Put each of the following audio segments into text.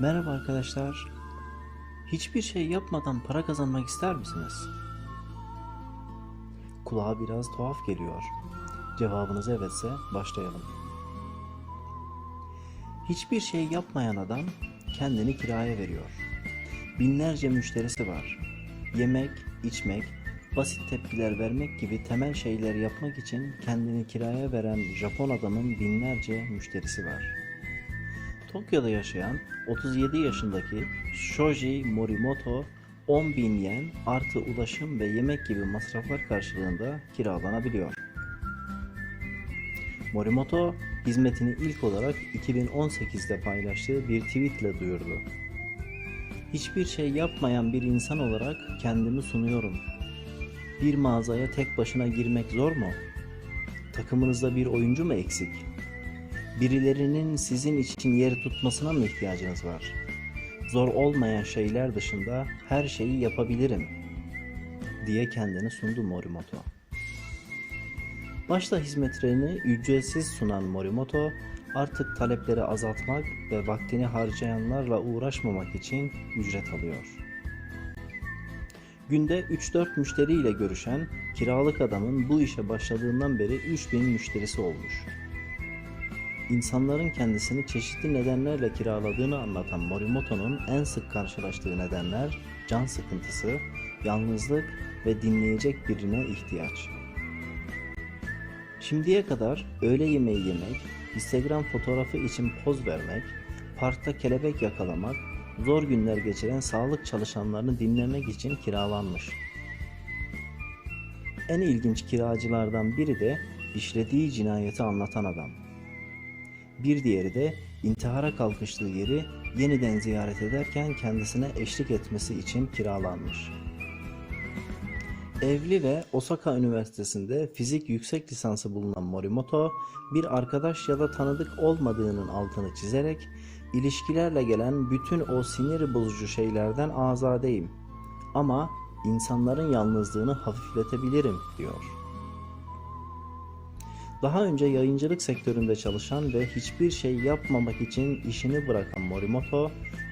Merhaba arkadaşlar. Hiçbir şey yapmadan para kazanmak ister misiniz? Kulağa biraz tuhaf geliyor. Cevabınız evetse başlayalım. Hiçbir şey yapmayan adam kendini kiraya veriyor. Binlerce müşterisi var. Yemek, içmek, basit tepkiler vermek gibi temel şeyler yapmak için kendini kiraya veren Japon adamın binlerce müşterisi var. Tokyo'da yaşayan 37 yaşındaki Shoji Morimoto 10 bin yen artı ulaşım ve yemek gibi masraflar karşılığında kiralanabiliyor. Morimoto hizmetini ilk olarak 2018'de paylaştığı bir tweetle duyurdu. Hiçbir şey yapmayan bir insan olarak kendimi sunuyorum. Bir mağazaya tek başına girmek zor mu? Takımınızda bir oyuncu mu eksik? Birilerinin sizin için yer tutmasına mı ihtiyacınız var? Zor olmayan şeyler dışında her şeyi yapabilirim diye kendini sundu Morimoto. Başta hizmetlerini ücretsiz sunan Morimoto artık talepleri azaltmak ve vaktini harcayanlarla uğraşmamak için ücret alıyor. Günde 3-4 müşteriyle görüşen kiralık adamın bu işe başladığından beri 3000 müşterisi olmuş. İnsanların kendisini çeşitli nedenlerle kiraladığını anlatan Morimoto'nun en sık karşılaştığı nedenler can sıkıntısı, yalnızlık ve dinleyecek birine ihtiyaç. Şimdiye kadar öğle yemeği yemek, Instagram fotoğrafı için poz vermek, parkta kelebek yakalamak, zor günler geçiren sağlık çalışanlarını dinlemek için kiralanmış. En ilginç kiracılardan biri de işlediği cinayeti anlatan adam. Bir diğeri de intihara kalkıştığı yeri yeniden ziyaret ederken kendisine eşlik etmesi için kiralanmış. Evli ve Osaka Üniversitesi'nde fizik yüksek lisansı bulunan Morimoto, bir arkadaş ya da tanıdık olmadığının altını çizerek ilişkilerle gelen bütün o sinir bozucu şeylerden azadeyim. Ama insanların yalnızlığını hafifletebilirim diyor. Daha önce yayıncılık sektöründe çalışan ve hiçbir şey yapmamak için işini bırakan Morimoto,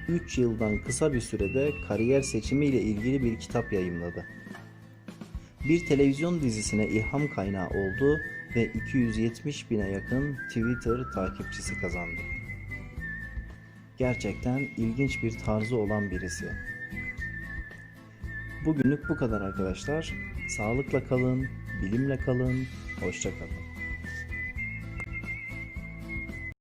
3 yıldan kısa bir sürede kariyer seçimiyle ilgili bir kitap yayımladı. Bir televizyon dizisine ilham kaynağı oldu ve 270 bine yakın Twitter takipçisi kazandı. Gerçekten ilginç bir tarzı olan birisi. Bugünlük bu kadar arkadaşlar. Sağlıkla kalın, bilimle kalın, hoşça kalın.